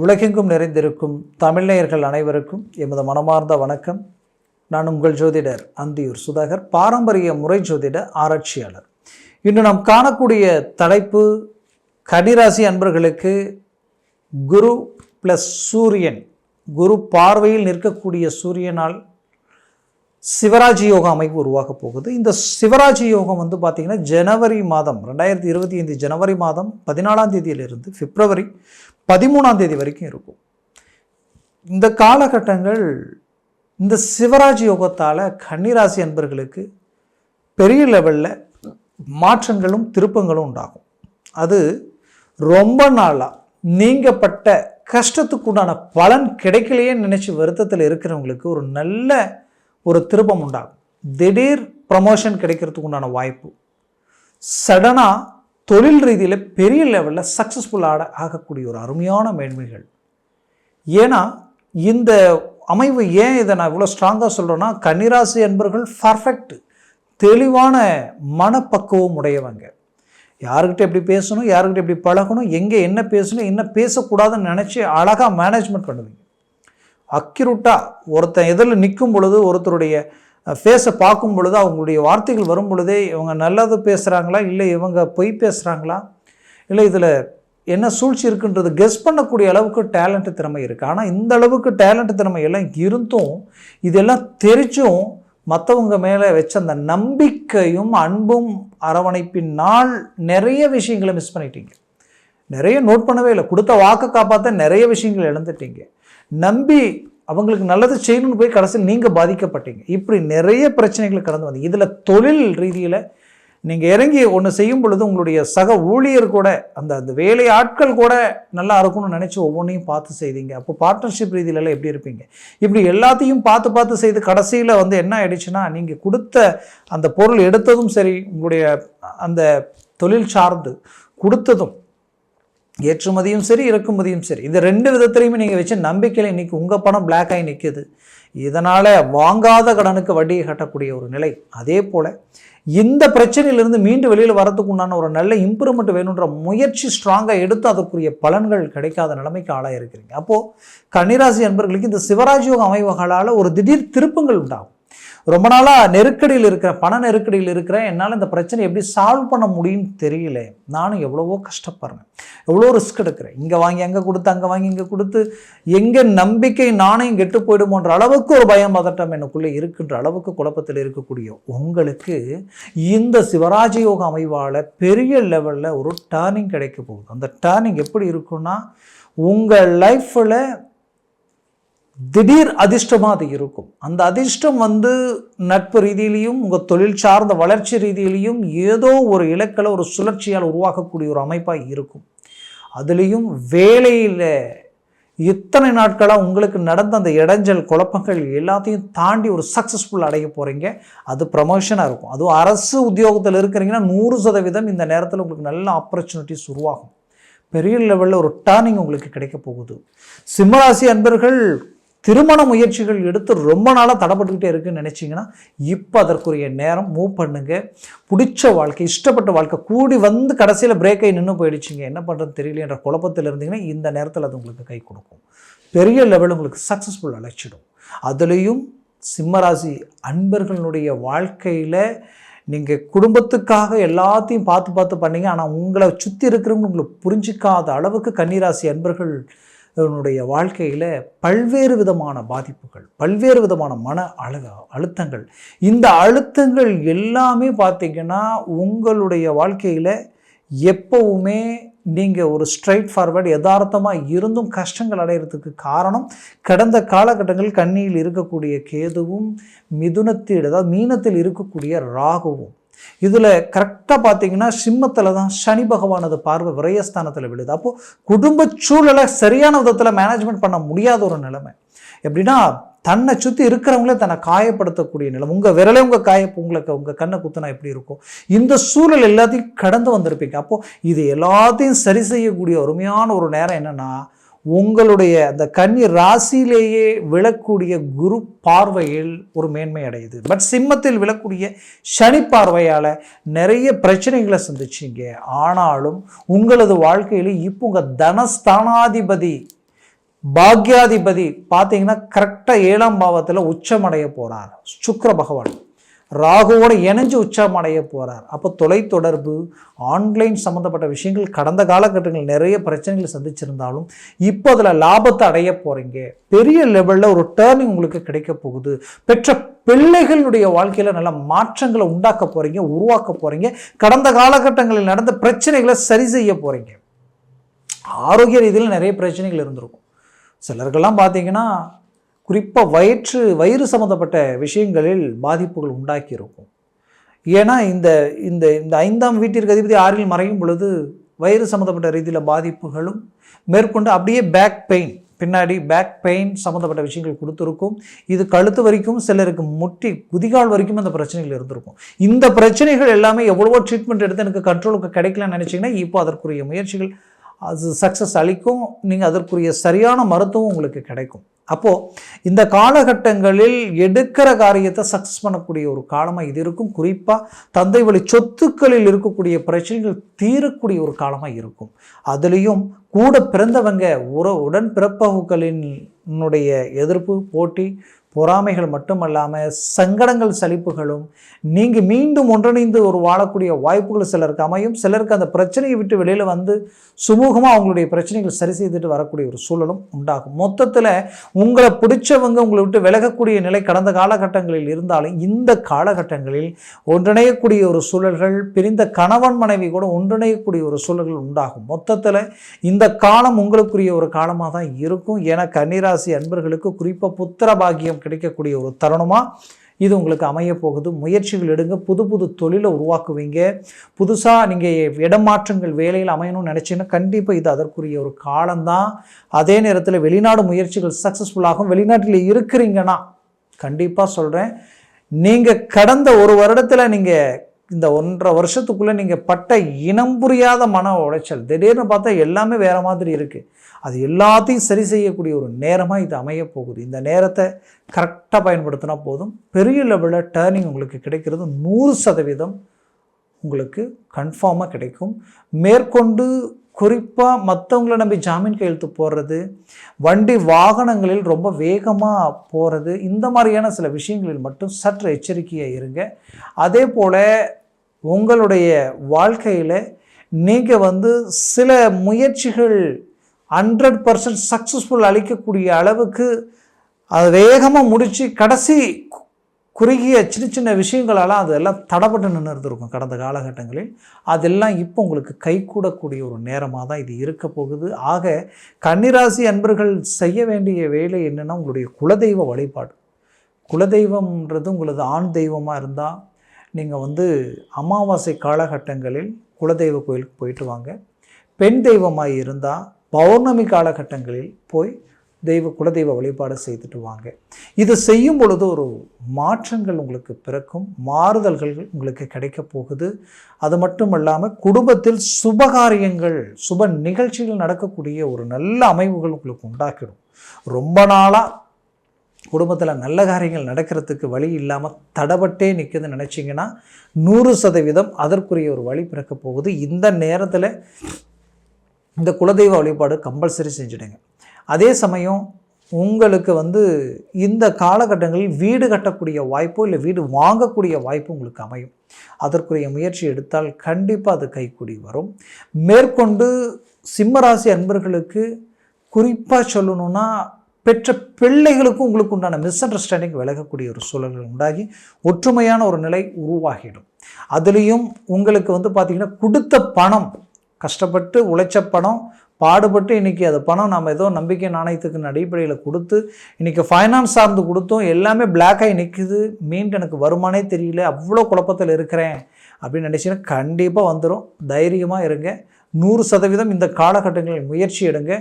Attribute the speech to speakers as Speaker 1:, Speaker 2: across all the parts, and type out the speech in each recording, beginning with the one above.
Speaker 1: உலகெங்கும் நிறைந்திருக்கும் தமிழ்நேயர்கள் அனைவருக்கும் எமது மனமார்ந்த வணக்கம். நான் உங்கள் ஜோதிடர் அந்தியூர் சுதாகர் பாரம்பரிய முறை ஜோதிட ஆராய்ச்சியாளர். இன்று நாம் காணக்கூடிய தலைப்பு கன்னிராசி அன்பர்களுக்கு குரு ப்ளஸ் சூரியன் குரு பார்வையில் நிற்கக்கூடிய சூரியனால் சிவராஜ் யோக அமைப்பு உருவாக போகுது. இந்த சிவராஜ் யோகம் வந்து பார்த்திங்கன்னா ஜனவரி மாதம் ரெண்டாயிரத்தி இருபத்தி ஐந்து ஜனவரி மாதம் பதினாலாம் தேதியிலிருந்து பிப்ரவரி பதிமூணாம் தேதி வரைக்கும் இருக்கும். இந்த காலகட்டங்கள் இந்த சிவராஜ் யோகத்தால் கன்னிராசி அன்பர்களுக்கு பெரிய லெவலில் மாற்றங்களும் திருப்பங்களும் உண்டாகும். அது ரொம்ப நாளாக நீங்கப்பட்ட கஷ்டத்துக்குண்டான பலன் கிடைக்கலையே நினச்சி வருத்தத்தில் இருக்கிறவங்களுக்கு ஒரு நல்ல ஒரு திருப்பம் உண்டாகும். திடீர் ப்ரமோஷன் கிடைக்கிறதுக்கு உண்டான வாய்ப்பு சடனாக தொழில் ரீதியில் பெரிய லெவலில் சக்ஸஸ்ஃபுல் ஆட ஆகக்கூடிய ஒரு அருமையான மேன்மைகள். ஏன்னா இந்த அமைவு ஏன் இதை நான் இவ்வளோ ஸ்ட்ராங்காக சொல்கிறேன்னா கன்னிராசி என்பர்கள் பர்ஃபெக்ட் தெளிவான மனப்பக்குவம் உடையவங்க. யாருக்கிட்ட எப்படி பேசணும் யாருக்கிட்ட எப்படி பழகணும் எங்கே என்ன பேசணும் என்ன பேசக்கூடாதுன்னு நினச்சி அழகாக மேனேஜ்மெண்ட் பண்ணுவீங்க. அக்யூரூட்டாக ஒருத்தன் எதில் நிற்கும் பொழுது ஒருத்தருடைய ஃபேஸை பார்க்கும் பொழுது அவங்களுடைய வார்த்தைகள் வரும் பொழுதே இவங்க நல்லது பேசுகிறாங்களா இல்லை இவங்க பொய் பேசுகிறாங்களா இல்லை இதில் என்ன சூழ்ச்சி இருக்குன்றது கெஸ் பண்ணக்கூடிய அளவுக்கு டேலண்ட்டு திறமை இருக்குது ஆனால் இந்த அளவுக்கு டேலண்ட் திறமை எல்லாம் இருந்தும் இதெல்லாம் தெரிச்சும் மற்றவங்க மேலே வச்ச அந்த நம்பிக்கையும் அன்பும் அரவணைப்பினால் நிறைய விஷயங்களை மிஸ் பண்ணிட்டீங்க. நிறைய நோட் பண்ணவே இல்லை. கொடுத்த வாக்கை காப்பாற்ற நிறைய விஷயங்கள் இழந்துட்டீங்க. நம்பி அவங்களுக்கு நல்லது செய்யணும்னு போய் கடைசியில் நீங்கள் பாதிக்கப்பட்டீங்க. இப்படி நிறைய பிரச்சனைகளை கடந்து வந்து இதில் தொழில் ரீதியில் நீங்கள் இறங்கி ஒன்று செய்யும் பொழுது உங்களுடைய சக ஊழியர் கூட அந்த அந்த வேலை ஆட்கள் கூட நல்லா இருக்கும்னு நினச்சி ஒவ்வொன்றையும் பார்த்து செய்தீங்க. அப்போ பார்ட்னர்ஷிப் ரீதியிலலாம் எப்படி இருப்பீங்க? இப்படி எல்லாத்தையும் பார்த்து பார்த்து செய்து கடைசியில் வந்து என்ன ஆயிடுச்சுன்னா நீங்கள் கொடுத்த அந்த பொருள் எடுத்ததும் சரி உங்களுடைய அந்த தொழில் சார்ந்து கொடுத்ததும் ஏற்றுமதியும் சரி இறக்குமதியும் சரி. இந்த ரெண்டு விதத்துலையுமே நீங்கள் வச்சு நம்பிக்கையில் இன்றைக்கி உங்கள் பணம் பிளாக் ஆகி நிற்கிது இதனால் வாங்காத கடனுக்கு வட்டியை கட்டக்கூடிய ஒரு நிலை. அதே போல் இந்த பிரச்சனையிலிருந்து மீண்டு வெளியில் வரத்துக்கு உண்டான ஒரு நல்ல இம்ப்ரூவ்மெண்ட் வேணுன்ற முயற்சி ஸ்ட்ராங்காக எடுத்து அதற்குரிய பலன்கள் கிடைக்காத நிலைமைக்கு ஆளாக இருக்கிறீங்க அப்போது கன்னிராசி அன்பர்களுக்கு இந்த சிவராஜயோக அமைவுகளால் ஒரு திடீர் திருப்பங்கள் உண்டாகும். ரொம்ப நாளாக நெருக்கடியில் இருக்கிற பண நெருக்கடியில் இருக்கிறேன் என்னால் இந்த பிரச்சனை எப்படி சால்வ் பண்ண முடியும்னு தெரியல. நானும் எவ்வளவோ கஷ்டப்படுறேன். எவ்வளோ ரிஸ்க் எடுக்கிறேன். இங்கே வாங்கி அங்கே கொடுத்து அங்கே வாங்கி இங்கே கொடுத்து எங்கே நம்பிக்கை நாணயம் கெட்டு போயிடுமோன்ற அளவுக்கு ஒரு பயம் பதட்டம் எனக்குள்ளே இருக்கின்ற அளவுக்கு குழப்பத்தில் இருக்கக்கூடிய உங்களுக்கு இந்த சிவராஜ யோக அமைவால் பெரிய லெவலில் ஒரு டேர்னிங் கிடைக்க போகுது. அந்த டேர்னிங் எப்படி இருக்குன்னா உங்கள் லைஃப்பில் திடீர் அதிர்ஷ்டமாக அது இருக்கும். அந்த அதிர்ஷ்டம் வந்து நட்பு ரீதியிலையும் உங்கள் தொழில் சார்ந்த வளர்ச்சி ரீதியிலையும் ஏதோ ஒரு இலக்கில் ஒரு சுழற்சியால் உருவாக்கக்கூடிய ஒரு அமைப்பாக இருக்கும். அதுலேயும் வேலையில் இத்தனை நாட்களாக உங்களுக்கு நடந்த அந்த இடைஞ்சல் குழப்பங்கள் எல்லாத்தையும் தாண்டி ஒரு சக்ஸஸ்ஃபுல் அடைய போகிறீங்க அது ப்ரமோஷனாக இருக்கும். அதுவும் அரசு உத்தியோகத்தில் இருக்கிறீங்கன்னா நூறு சதவீதம் இந்த நேரத்தில் உங்களுக்கு நல்ல ஆப்பர்ச்சுனிட்டிஸ் உருவாகும். பெரிய லெவலில் ஒரு டேர்னிங் உங்களுக்கு கிடைக்க போகுது. சிம்மராசி அன்பர்கள் திருமண முயற்சிகள் எடுத்து ரொம்ப நாளாக தடப்பட்டுக்கிட்டே இருக்குன்னு நினச்சிங்கன்னா இப்போ அதற்குரிய நேரம் மூவ் பண்ணுங்க. பிடிச்ச வாழ்க்கை இஷ்டப்பட்ட வாழ்க்கை கூடி வந்து கடைசியில் பிரேக்கை நின்று போயிடுச்சிங்க. என்ன பண்ணுறது தெரியலன்ற குழப்பத்தில் இருந்தீங்கன்னா இந்த நேரத்தில் அது உங்களுக்கு கை கொடுக்கும். பெரிய லெவல் உங்களுக்கு சக்ஸஸ்ஃபுல் அழைச்சிடும் அதுலேயும் சிம்மராசி அன்பர்களுடைய வாழ்க்கையில் நீங்கள் குடும்பத்துக்காக எல்லாத்தையும் பார்த்து பார்த்து பண்ணீங்க. ஆனால் உங்களை சுற்றி இருக்கிறவங்க உங்களை புரிஞ்சிக்காத அளவுக்கு கன்னிராசி அன்பர்கள் இவனுடைய வாழ்க்கையில் பல்வேறு விதமான பாதிப்புகள் பல்வேறு விதமான மன அழக அழுத்தங்கள். இந்த அழுத்தங்கள் எல்லாமே பார்த்திங்கன்னா உங்களுடைய வாழ்க்கையில் எப்போவுமே நீங்கள் ஒரு ஸ்ட்ரைட் ஃபார்வர்டு யதார்த்தமாக இருந்தும் கஷ்டங்கள் அடைகிறதுக்கு காரணம் கடந்த காலகட்டங்கள் கண்ணியில் இருக்கக்கூடிய கேதுவும் மிதுனத்தில் அதாவது மீனத்தில் இருக்கக்கூடிய ராகுவும். இதில் கரெக்டாக பார்த்தீங்கன்னா சிம்மத்தில் தான் சனி பகவானது பார்வை விரயஸ்தானத்தில் விழுது. அப்போது குடும்ப சூழலை சரியான விதத்தில் மேனேஜ்மெண்ட் பண்ண முடியாத ஒரு நிலைமை. எப்படின்னா தன்னை சுற்றி இருக்கிறவங்களே தன்னை காயப்படுத்தக்கூடிய நிலம். உங்கள் விரலே உங்கள் காய உங்களுக்கு உங்கள் கண்ணை குத்துனா எப்படி இருக்கும்? இந்த சூழல் எல்லாத்தையும் கடந்து வந்திருப்பீங்க. அப்போது இது எல்லாத்தையும் சரி செய்யக்கூடிய அருமையான ஒரு நேரம் என்னென்னா உங்களுடைய அந்த கன்னி ராசியிலேயே விழக்கூடிய குரு பார்வையில் ஒரு மேன்மை அடையுது. பட் சிம்மத்தில் விழக்கூடிய சனி பார்வையால் நிறைய பிரச்சனைகளை சந்திச்சிங்க. ஆனாலும் உங்களது வாழ்க்கையில் இப்போ உங்கள் தனஸ்தானாதிபதி பாக்யாதிபதி பார்த்தீங்கன்னா கரெக்டாக ஏழாம் பாவத்தில் உச்சமடைய போகிறார் சுக்கர பகவான். ராகுவோட இணைஞ்சு உச்சமடைய போகிறார் அப்போ தொலைத்தொடர்பு ஆன்லைன் சம்மந்தப்பட்ட விஷயங்கள் கடந்த காலகட்டங்களில் நிறைய பிரச்சனைகள் சந்திச்சிருந்தாலும் இப்போ அதில் லாபத்தை அடைய போகிறீங்க பெரிய லெவலில் ஒரு டேர்னிங் உங்களுக்கு கிடைக்க போகுது. பெற்ற பிள்ளைகளுடைய வாழ்க்கையில் நல்ல மாற்றங்களை உண்டாக்க போகிறீங்க உருவாக்க போகிறீங்க கடந்த காலகட்டங்களில் நடந்த பிரச்சனைகளை சரி செய்ய போகிறீங்க ஆரோக்கிய ரீதியில் நிறைய பிரச்சனைகள் இருந்திருக்கும். சிலருக்கெல்லாம் பார்த்தீங்கன்னா குறிப்பாக வயிற்று வயிறு சம்மந்தப்பட்ட விஷயங்களில் பாதிப்புகள் உண்டாக்கி இருக்கும் ஏன்னா இந்த இந்த இந்த ஐந்தாம் வீட்டிற்கு அதிபதி ஆறில் மறையும் பொழுது வயிறு சம்மந்தப்பட்ட ரீதியில் பாதிப்புகளும் மேற்கொண்டு அப்படியே பேக் பெயின் பின்னாடி பேக் பெயின் சம்மந்தப்பட்ட விஷயங்கள் கொடுத்துருக்கும். இது கழுத்து வரைக்கும் சிலருக்கு முட்டி குதிகால் வரைக்கும் அந்த பிரச்சனைகள் இருந்திருக்கும். இந்த பிரச்சனைகள் எல்லாமே எவ்வளவோ ட்ரீட்மெண்ட் எடுத்து எனக்கு கண்ட்ரோலுக்கு கிடைக்கலன்னு நினச்சிங்கன்னா இப்போ அதற்குரிய முயற்சிகள் அது சக்ஸஸ் அளிக்கும். நீங்கள் அதற்குரிய சரியான மருத்துவம் உங்களுக்கு கிடைக்கும். அப்போது இந்த காலகட்டங்களில் எடுக்கிற காரியத்தை சக்ஸஸ் பண்ணக்கூடிய ஒரு காலமாக இது இருக்கும். குறிப்பாக தந்தை வழி சொத்துக்களில் இருக்கக்கூடிய பிரச்சனைகள் தீரக்கூடிய ஒரு காலமாக இருக்கும். அதுலேயும் கூட பிறந்தவங்க உற உடன் பிறப்பவர்களினுடைய எதிர்ப்பு போட்டி பொறாமைகள் மட்டுமல்லாமல் சங்கடங்கள் சலிப்புகளும் நீங்கள் மீண்டும் ஒன்றிணைந்து ஒரு வாழக்கூடிய வாய்ப்புகள் சிலருக்கு அமையும். சிலருக்கு அந்த பிரச்சனையை விட்டு வெளியில் வந்து சுமூகமாக அவங்களுடைய பிரச்சனைகள் சரி செய்துட்டு வரக்கூடிய ஒரு சூழலும் உண்டாகும். மொத்தத்தில் உங்களை பிடிச்சவங்க உங்களை விட்டு விலகக்கூடிய நிலை கடந்த காலகட்டங்களில் இருந்தாலும் இந்த காலகட்டங்களில் ஒன்றிணையக்கூடிய ஒரு சூழல்கள் பிரிந்த கணவன் மனைவி கூட ஒன்றிணையக்கூடிய ஒரு சூழல்கள் உண்டாகும். மொத்தத்தில் இந்த காலம் உங்களுக்குரிய ஒரு காலமாக தான் இருக்கும். என கன்னிராசி அன்பர்களுக்கு குறிப்பாக புத்திர பாக்கியம் கிடைக்கக்கூடிய ஒரு தருணமாக இது உங்களுக்கு அமைய போகுது. முயற்சிகள் எடுங்க. புது புது தொழிலை உருவாக்குவீங்க. புதுசாக நீங்கள் இடமாற்றங்கள் வேலையில் அமையணும்னு நினச்சிங்கன்னா கண்டிப்பாக இது அதற்குரிய ஒரு காலம்தான். அதே நேரத்தில் வெளிநாடு முயற்சிகள் சக்ஸஸ்ஃபுல்லாகும் வெளிநாட்டில் இருக்கிறீங்கன்னா கண்டிப்பாக சொல்கிறேன் நீங்கள் கடந்த ஒரு வருடத்தில் நீங்கள் இந்த ஒன்றரை வருஷத்துக்குள்ளே நீங்கள் பட்ட இனம் புரியாத மன உளைச்சல். திடீர்னு பார்த்தா எல்லாமே வேறு மாதிரி இருக்குது அது எல்லாத்தையும் சரி செய்யக்கூடிய ஒரு நேரமாக இது அமைய போகுது. இந்த நேரத்தை கரெக்டாக பயன்படுத்தினா போதும். பெரிய லெவலில் டேர்னிங் உங்களுக்கு கிடைக்கிறது நூறு சதவீதம் உங்களுக்கு கன்ஃபார்மாக கிடைக்கும். மேற்கொண்டு குறிப்பாக மற்றவங்கள நம்பி ஜாமீன் கையெழுத்து போடுறது வண்டி வாகனங்களில் ரொம்ப வேகமாக போகிறது இந்த மாதிரியான சில விஷயங்களில் மட்டும் சற்று எச்சரிக்கையாக இருங்க. அதே போல் உங்களுடைய வாழ்க்கையில் நீங்கள் வந்து சில முயற்சிகள் ஹண்ட்ரட் பர்சன்ட் சக்ஸஸ்ஃபுல் அளிக்கக்கூடிய அளவுக்கு அதை வேகமாக முடித்து கடைசி குறுகிய சின்ன சின்ன விஷயங்களெல்லாம் அதெல்லாம் தடப்பட்டு நின்று இருந்திருக்கும் கடந்த காலகட்டங்களில். அதெல்லாம் இப்போ உங்களுக்கு கைகூடக்கூடிய ஒரு நேரமாக தான் இது இருக்க போகுது. ஆக கன்னிராசி அன்பர்கள் செய்ய வேண்டிய வேலை என்னென்னா உங்களுடைய குலதெய்வ வழிபாடு. குலதெய்வம்ன்றது உங்களது ஆண் தெய்வமாக இருந்தால் நீங்கள் வந்து அமாவாசை காலகட்டங்களில் குலதெய்வ கோயிலுக்கு போயிட்டு வாங்க. பெண் தெய்வமாக இருந்தால் பௌர்ணமி காலகட்டங்களில் போய் தெய்வ குலதெய்வ வழிபாடு செய்துட்டு வாங்க. இதை செய்யும் பொழுது ஒரு மாற்றங்கள் உங்களுக்கு பிறக்கும் மாறுதல்கள் உங்களுக்கு கிடைக்க போகுது. அது மட்டும் இல்லாமல் குடும்பத்தில் சுபகாரியங்கள் சுப நிகழ்ச்சிகள் நடக்கக்கூடிய ஒரு நல்ல அமைவுகள் உங்களுக்கு உண்டாக்கிடும். ரொம்ப நாளாக குடும்பத்தில் நல்ல காரியங்கள் நடக்கிறதுக்கு வழி இல்லாமல் தடபட்டே நிற்குதுன்னு நினச்சிங்கன்னா நூறு சதவீதம் அதற்குரிய ஒரு வழி பிறக்க போகுது. இந்த நேரத்தில் இந்த குலதெய்வ வழிபாடு கம்பல்சரி செஞ்சுடுங்க. அதே சமயம் உங்களுக்கு வந்து இந்த காலகட்டங்களில் வீடு கட்டக்கூடிய வாய்ப்போ இல்லை வீடு வாங்கக்கூடிய வாய்ப்பு உங்களுக்கு அமையும். அதற்குரிய முயற்சி எடுத்தால் கண்டிப்பாக அது கைக்கூடி வரும். மேற்கொண்டு சிம்மராசி அன்பர்களுக்கு குறிப்பாக சொல்லணுன்னா பெற்ற பிள்ளைகளுக்கும் உங்களுக்கு உண்டான மிஸ் அண்டர்ஸ்டாண்டிங் விலகக்கூடிய ஒரு சூழல்கள் உண்டாகி ஒற்றுமையான ஒரு நிலை உருவாகிடும். அதுலேயும் உங்களுக்கு வந்து பார்த்திங்கன்னா கொடுத்த பணம் கஷ்டப்பட்டு உழைச்ச பணம் பாடுபட்டு இன்றைக்கி அது பணம் நம்ம ஏதோ நம்பிக்கை நாணயத்துக்கு அடிப்படையில் கொடுத்து இன்றைக்கி ஃபைனான்ஸ் சார்ந்து கொடுத்தோம் எல்லாமே பிளாக் ஆகி நிற்குது மீண்டும் எனக்கு வருமானே தெரியல அவ்வளோ குழப்பத்தில் இருக்கிறேன் அப்படின்னு நினச்சிங்கன்னா கண்டிப்பாக வந்துடும் தைரியமாக இருங்க. நூறு சதவீதம் இந்த காலகட்டங்களில் முயற்சி எடுங்க.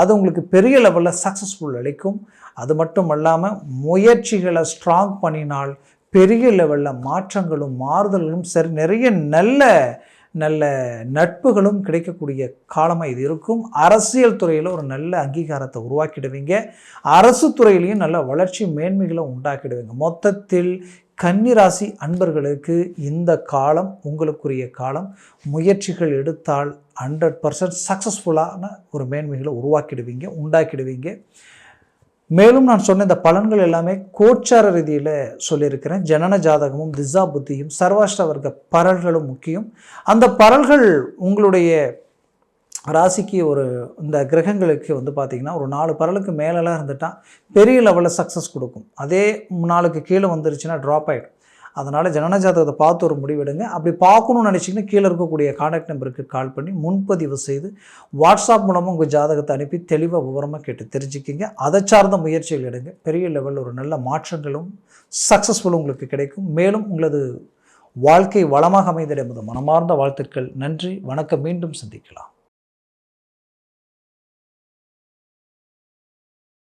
Speaker 1: அது உங்களுக்கு பெரிய லெவலில் சக்ஸஸ்ஃபுல் அளிக்கும். அது மட்டும் இல்லாமல் முயற்சிகளை ஸ்ட்ராங் பண்ணினால் பெரிய லெவலில் மாற்றங்களும் மாறுதல்களும் சரி நிறைய நல்ல நல்ல நட்புகளும் கிடைக்கக்கூடிய காலமாக இது இருக்கும். அரசியல் துறையில் ஒரு நல்ல அங்கீகாரத்தை உருவாக்கிடுவீங்க. அரசு துறையிலையும் நல்ல வளர்ச்சி மேன்மைகளை உண்டாக்கிடுவீங்க. மொத்தத்தில் கன்னிராசி அன்பர்களுக்கு இந்த காலம் உங்களுக்குரிய காலம். முயற்சிகள் எடுத்தால் ஹண்ட்ரட் பர்சன்ட் சக்ஸஸ்ஃபுல்லான ஒரு மேன்மைகளை உருவாக்கிடுவீங்க உண்டாக்கிடுவீங்க. மேலும் நான் சொன்ன இந்த பலன்கள் எல்லாமே கோச்சார ரீதியில் சொல்லியிருக்கிறேன். ஜனன ஜாதகமும் திசா புத்தியும் சர்வாஷ்ட வர்க்க பரல்களும் முக்கியம். அந்த பரல்கள் உங்களுடைய ராசிக்கு ஒரு இந்த கிரகங்களுக்கு வந்து பார்த்திங்கன்னா ஒரு நாலு பரலுக்கு மேலெலாம் இருந்துட்டால் பெரிய லெவலில் சக்ஸஸ் கொடுக்கும். அதே நாளுக்கு கீழே வந்துருச்சுன்னா ட்ராப் ஆகிடும் அதனால் ஜனன ஜாதகத்தை பார்த்து ஒரு முடிவெடுங்க. அப்படி பார்க்கணும்னு நினச்சிங்கன்னா கீழே இருக்கக்கூடிய காண்டாக்ட் நம்பருக்கு கால் பண்ணி முன்பதிவு செய்து வாட்ஸ்அப் மூலமாக உங்கள் ஜாதகத்தை அனுப்பி தெளிவாக விவரமாக கேட்டு தெரிஞ்சுக்கிங்க. அதை சார்ந்த முயற்சிகள் எடுங்க. பெரிய லெவலில் ஒரு நல்ல மாற்றங்களும் சக்ஸஸ்ஃபுல்லும் உங்களுக்கு கிடைக்கும். மேலும் உங்களது வாழ்க்கை வளமாக அமைந்திட என்பது மனமார்ந்த வாழ்த்துக்கள். நன்றி. வணக்கம். மீண்டும் சந்திக்கலாம்.